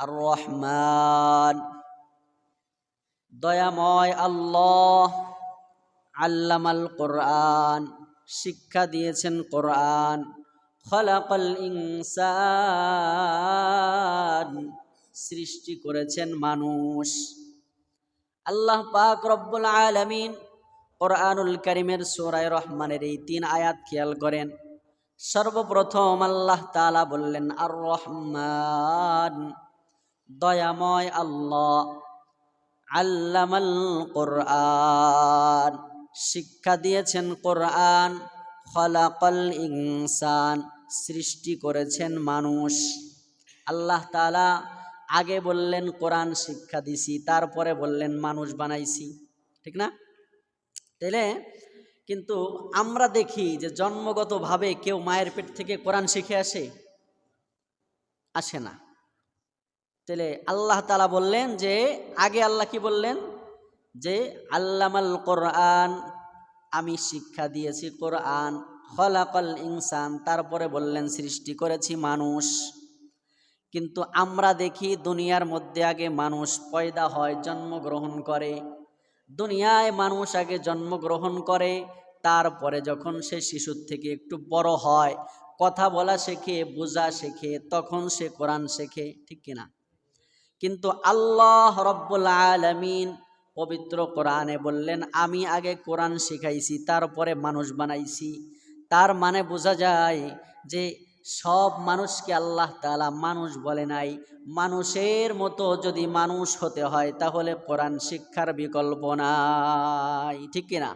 আর রহমান দয়াময় আল্লাহ আল্লামাল কোরআন, শিক্ষা দিয়েছেন কোরআন। খলাকাল ইনসান, সৃষ্টি করেছেন মানুষ। আল্লাহ পাক রব্বুল আলামিন কোরআনুল করিমের সূরায়ে রহমানের এই তিন আয়াত খেয়াল করেন। সর্বপ্রথম আল্লাহ তালা বললেন আর রহমান দয়াময় আল্লাহ। আল্লামাল কোরআন। শিক্ষা দিয়েছেন কোরআন। খলাকল ইনসান। সৃষ্টি করেছেন মানুষ। আল্লাহ তাআলা আগে বললেন, কোরআন শিক্ষা দিছি, তারপরে বললেন, মানুষ বানাইছি। ঠিক না? তাইলে কিন্তু আমরা দেখি যে জন্মগতভাবে কেউ মায়ের পেট থেকে কোরআন শিখে আসে? আসে না। তাহলে আল্লাহ তালা বললেন যে, আগে আল্লাহ কি বললেন? যে, আল্লামাল কোরআন, আমি শিক্ষা দিয়েছি কোরআন, খলাকল ইনসান, তারপরে বললেন সৃষ্টি করেছি মানুষ। কিন্তু আমরা দেখি দুনিয়ার মধ্যে আগে মানুষ পয়দা হয়, জন্মগ্রহণ করে। দুনিয়ায় মানুষ আগে জন্মগ্রহণ করে, তারপরে যখন সে শিশুর থেকে একটু বড় হয়, কথা বলা শেখে, বোঝা শেখে, তখন সে কোরআন শেখে, ঠিক কিনা? কিন্তু আল্লাহ রব্বুল আলমিন পবিত্র কোরআনে বললেন, আমি আগে কোরআন শিখাইছি, তারপরে মানুষ বানাইছি। তার মানে বোঝা যায় যে সব মানুষকে আল্লাহ তালা মানুষ বলে নাই। মানুষের মতো যদি মানুষ হতে হয়, তাহলে কোরআন শিক্ষার বিকল্প নাই। ঠিক কিনা?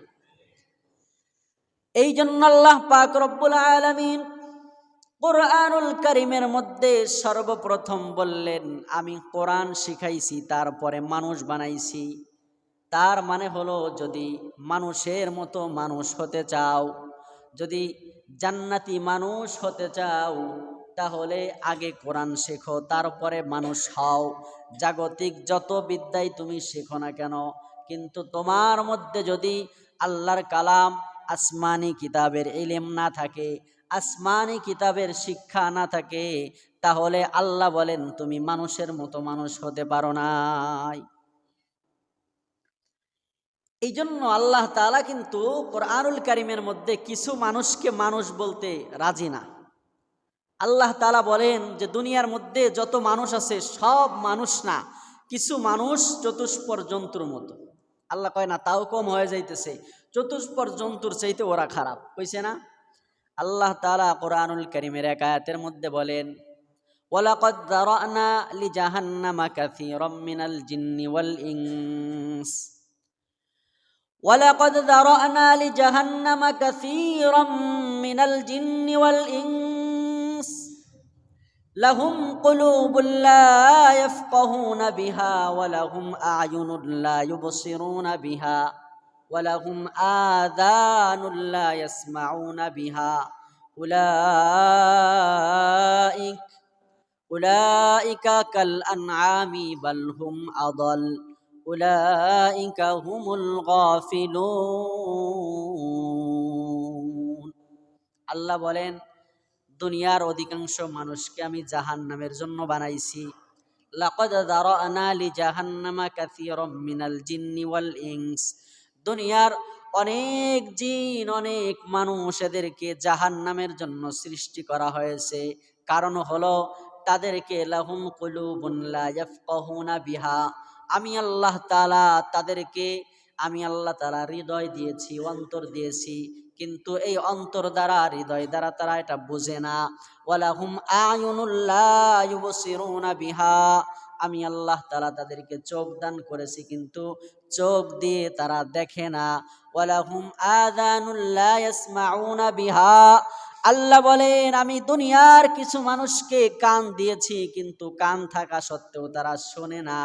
এই জন্য আল্লাহ পাক রব্বুল আলমিন কোরআনুল করিমের মধ্যে সর্বপ্রথম বললেন, আমি কোরআন শিখাইছি, তারপরে মানুষ বানাইছি। তার মানে হলো, যদি মানুষের মতো মানুষ হতে চাও, যদি জান্নাতি মানুষ হতে চাও, তাহলে আগে কোরআন শেখো, তারপরে মানুষ হও। জাগতিক যত বিদ্যাই তুমি শেখো না কেন, কিন্তু তোমার মধ্যে যদি আল্লাহর কালাম, আসমানি কিতাবের ইলেম না থাকে আসমানি কিতাবের শিক্ষা না থাকে, তাহলে আল্লাহ বলেন, তুমি মানুষের মতো মানুষ হতে পারো নাই। এই জন্য আল্লাহ তালা কিন্তু কোরআনুল কারিমের মধ্যে কিছু মানুষকে মানুষ বলতে রাজি না। আল্লাহ তালা বলেন যে, দুনিয়ার মধ্যে যত মানুষ আছে, সব মানুষ না, কিছু মানুষ চতুষ্পর জন্তুর মতো। আল্লাহ কয়, না, তাও কম হয়ে যাইতেছে। চতুষ্পর জন্তুর চাইতে ওরা খারাপ, কইছে না? আল্লাহ তালা কোরআনুল করিমের একায়াতের মধ্যে বলেন ওলাকদ দারানা লি জাহান্নামা কাসীরাম মিনাল জিন্নি ওয়াল ইনস ওয়ালাকদ দারানা লি জাহান্নামা কাসীরাম মিনাল জিন্নি ওয়াল ইনস লাহুম কুলুবুল লা ইয়াফকাহুনা বিহা ওয়া লাহুম আ'য়ুনুন লা ইউবসিরুনা বিহা آذان لا يسمعون بها أولئك أولئك كالأنعام بل هم أضل أولئك هم الغافلون আল্লাহ বলেন দুনিয়ার অধিকাংশ মানুষকে আমি জাহান নামের জন্য বানাইছি লাকদ দারানা লি জাহান্নামা কাসীরাম মিনাল জিন্নি ওয়াল ইনস দুনিয়ার অনেক জিন, অনেক মানুষ এদেরকে জাহান্নামের জন্য সৃষ্টি করা হয়েছে। কারণ হলো তাদেরকে লাহুম কুলুবুন লা ইয়াফকাহুনা বিহা। আমি আল্লাহ তালা তাদেরকে, আমি আল্লাহ তালা হৃদয় দিয়েছি, অন্তর দিয়েছি। কিন্তু এই অন্তর দ্বারা, হৃদয় দ্বারা তারা এটা বোঝে না। ওয়ালাহুম আয়ুনুল্লাহ বিহা। আমি আল্লাহ তালা তাদেরকে চোখ দান করেছি, কিন্তু চোখ দিয়ে তারা দেখে না। ওয়ালাহুম আযানুল্লাহ ইয়াসমাউনা বিহা। আল্লাহ বলেন, আমি দুনিয়ার কিছু মানুষকে কান দিয়েছি, কিন্তু কান থাকা সত্ত্বেও তারা শোনে না।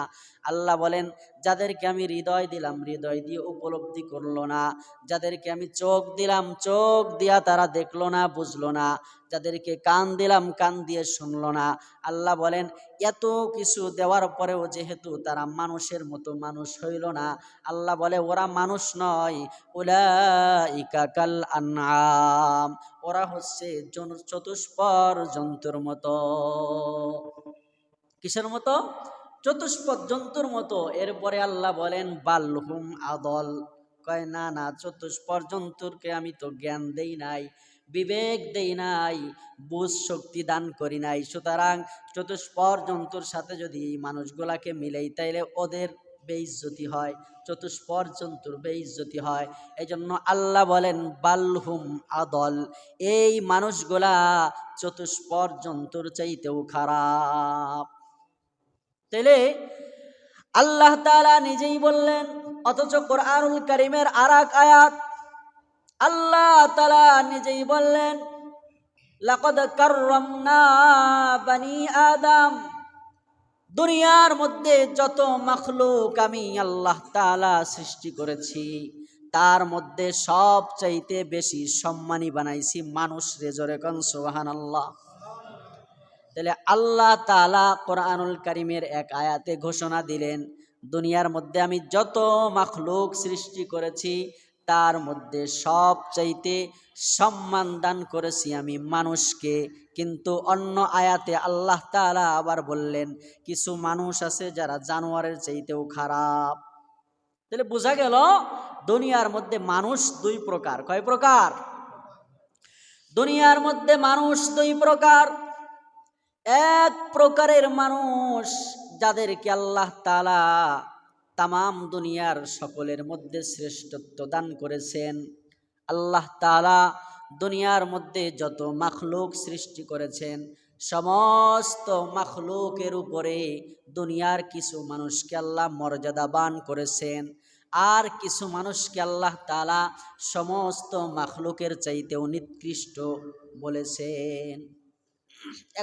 আল্লাহ বলেন, যাদেরকে আমি হৃদয় দিলাম, হৃদয় দিয়ে উপলব্ধি করল না। যাদেরকে আমি চোখ দিলাম, চোখ দিয়া তারা দেখল না, বুঝলো না। যাদেরকে কান দিলাম, কান দিয়ে শুনলো না। আল্লাহ বলেন, এত কিছু দেওয়ার পরেও যেহেতু তারা মানুষের মতো মানুষ হইল না, আল্লাহ বলে, ওরা মানুষ নয়। ওলা ইকাকাল আনাম ওরা হচ্ছে চতুষ্পর জন্তুর মতো। কিসের মতো? চতুষ্পদ জন্তুর মতো। এরপরে আল্লাহ বলেন, বাল্হুম আদল। কয়, না না চতুষ্পদ জন্তুরকে আমি তো জ্ঞান দেই নাই, বিবেক দেই নাই, বুঝ শক্তি দান করি নাই। সুতরাং চতুষ্পদ জন্তুর সাথে যদি এই মানুষগুলাকে মিলেই, তাইলে ওদের বেইজ্জতি হয় চতুষ্পদ জন্তুর বেইজ্জতি হয়। এই জন্য আল্লাহ বলেন, বাল্হুম আদল। এই মানুষগুলা চতুষ্পদ জন্তুর চাইতেও খারাপ। তাইলে আল্লাহ তালা নিজেই বললেন, অথচ কোরআনুল কারিমের আর আয়াত আল্লাহ তালা নিজেই বললেন, লাকদ কাররামনা বানি আদম, দুনিয়ার মধ্যে যত মখলুক আমি আল্লাহ তাআলা সৃষ্টি করেছি, তার মধ্যে সব চাইতে বেশি সম্মানী বানাইছি মানুষ রে জোরে কন সুবহানাল্লাহ। তাহলে আল্লাহ তাআলা কোরআনুল কারিমের এক আয়াতে ঘোষণা দিলেন, দুনিয়ার মধ্যে আমি যত মখলুক সৃষ্টি করেছি, তার মধ্যে সব চাইতে সম্মান দান করেছি আমি মানুষকে। কিন্তু অন্য আয়াতে আল্লাহ তাআলা আবার বললেন, কিছু মানুষ আছে যারা জানোয়ারের চাইতেও খারাপ। তাহলে বোঝা গেল, দুনিয়ার মধ্যে মানুষ দুই প্রকার। কয় প্রকার? দুনিয়ার মধ্যে মানুষ দুই প্রকার এক প্রকারের মানুষ যাদেরকে আল্লাহ তালা তামাম দুনিয়ার সকলের মধ্যে শ্রেষ্ঠত্ব দান করেছেন। আল্লাহ তালা দুনিয়ার মধ্যে যত মাখলুক সৃষ্টি করেছেন, সমস্ত মাখলুকের উপরে দুনিয়ার কিছু মানুষকে আল্লাহ মর্যাদাবান করেছেন। আর কিছু মানুষকে আল্লাহ তালা সমস্ত মাখলুকের চাইতেও নিকৃষ্ট বলেছেন।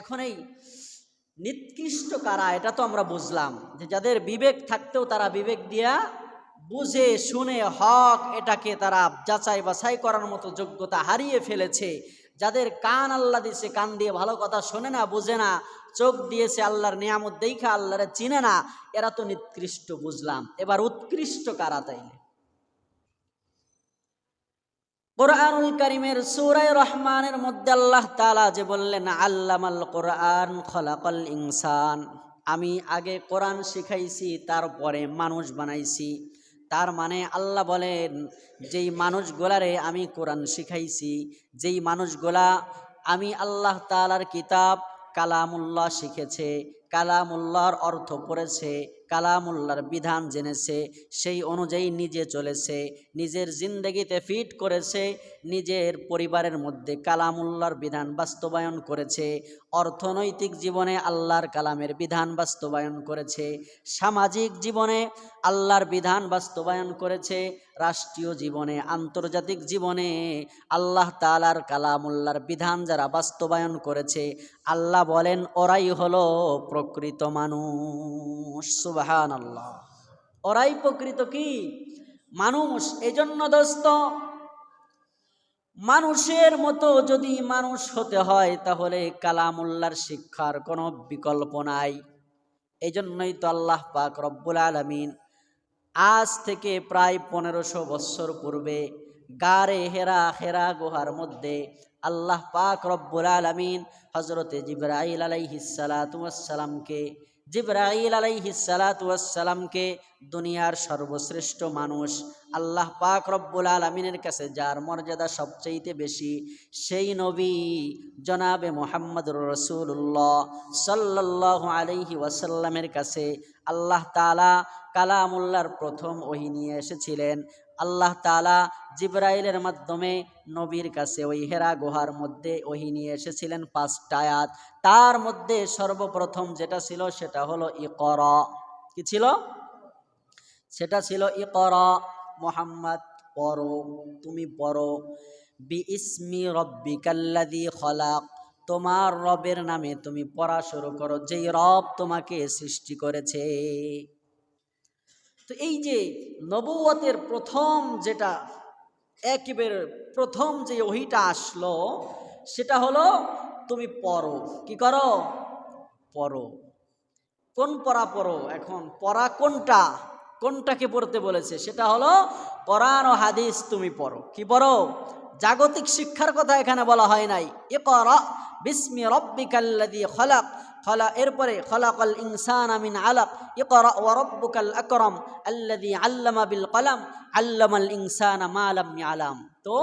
এখন এই নিকৃষ্ট কারা এটা তো আমরা বুঝলাম, যে যাদের বিবেক থাকতেও তারা বিবেক দিয়া বুঝে, শুনে হক এটাকে তারা যাচাই বাছাই করার মতো যোগ্যতা হারিয়ে ফেলেছে। যাদের কান আল্লাহ দিয়েছে, কান দিয়ে ভালো কথা শোনে না, বুঝে না, চোখ দিয়েছে আল্লাহর নিয়ামত দেখা আল্লাহরে চিনে না, এরা তো নিকৃষ্ট, বুঝলাম। এবার উৎকৃষ্ট কারা তাইলে। কোরআনুল করিমের সুরায় রহমানের মধ্যে আল্লাহ তালা যে বললেন, আল্লামাল কোরআন খলাকল ইনসান। আমি আগে কোরআন শিখাইছি, তারপরে মানুষ বানাইছি। তার মানে আল্লাহ বলেন, যেই মানুষগুলারে আমি কোরআন শিখাইছি, যেই মানুষগুলা আমি আল্লাহ তালার কিতাব কালামুল্লাহ শিখেছে, কালামুল্লাহর অর্থ পড়েছে কালামুল্লাহর বিধান জেনেছে, সেই অনুযায়ী নিজে চলেছে, নিজের জিন্দগিতে ফিট করেছে, নিজের পরিবারের মধ্যে কালামুল্লাহর বিধান বাস্তবায়ন করেছে, অর্থনৈতিক জীবনে আল্লাহর কালামের বিধান বাস্তবায়ন করেছে, সামাজিক জীবনে আল্লাহর বিধান বাস্তবায়ন করেছে, রাষ্ট্রীয় জীবনে, আন্তর্জাতিক জীবনে আল্লাহ তালার কালামুল্লাহর বিধান যারা বাস্তবায়ন করেছে, আল্লাহ বলেন, ওরাই হলো প্রকৃত মানুষ। সুবাহান আল্লাহ ওরাই প্রকৃত কি? মানুষ, এজন্য দোস্ত, মানুষের মতো যদি মানুষ হতে হয়, তাহলে কালামুল্লার শিক্ষার কোনো বিকল্প নাই। এই জন্যই তো আল্লাহ পাক রব্বুল আলমিন আজ থেকে প্রায় পনেরোশো বৎসর পূর্বে গারে হেরা হেরা গুহার মধ্যে আল্লাহ পাক রব্বুল আলমিন হজরতে জিব্রাইল আলাইহিসালাতামকে জিব্রাইল আলাইহিসালাতামকে দুনিয়ার সর্বশ্রেষ্ঠ মানুষ, আল্লাহ পাক রব্বুল আলমিনের কাছে যার মর্যাদা সবচাইতে বেশি, সেই নবী জনাবে মোহাম্মদুর রসুল্লাহ সাল্লাহ আলহি ওয়াসাল্লামের কাছে আল্লাহ তালা কালামুল্লার প্রথম ওহি নিয়ে এসেছিলেন। আল্লাহ তালা জিব্রাইলের মাধ্যমে নবীর কাছে ওই হেরা গুহার মধ্যে ওহি নিয়ে এসেছিলেন পাঁচটা আয়াত। তার মধ্যে সর্বপ্রথম যেটা ছিল সেটা হলো ইকর। কি ছিল? সেটা ছিল ইকর, মোহাম্মদ, পড়ো, তুমি পড়ো বি ইসমি রব্বিকাল্লাদি খলাক, তোমার রবের নামে তুমি পড়া শুরু করো, যেই রব তোমাকে সৃষ্টি করেছে। তো এই যে নবুয়তের প্রথম যেটা, একেবারে প্রথম যে ওহিটা আসলো, সেটা হলো তুমি পড়ো। কি করো? পড়ো। কোন পড়া পড়ো? এখন পড়া কোনটা? কোনটাকে পড়তে বলেছে? সেটা হলো কোরআন ও হাদিস তুমি পড়ো। কি পড়ো? জাগতিক শিক্ষার কথা এখানে বলা হয় নাই। এ কর বিস্মি রব্বিকাল্লাদি খলাক। খলা, এরপরে, খলাকল ইনসান আমিন আলাক, ইকরা ওয়া রাব্বুকাল আকরাম, আল্লাযী আল্লামা বিল কলাম, আল্লামাল ইনসান মা লাম ইয়ালাম। তো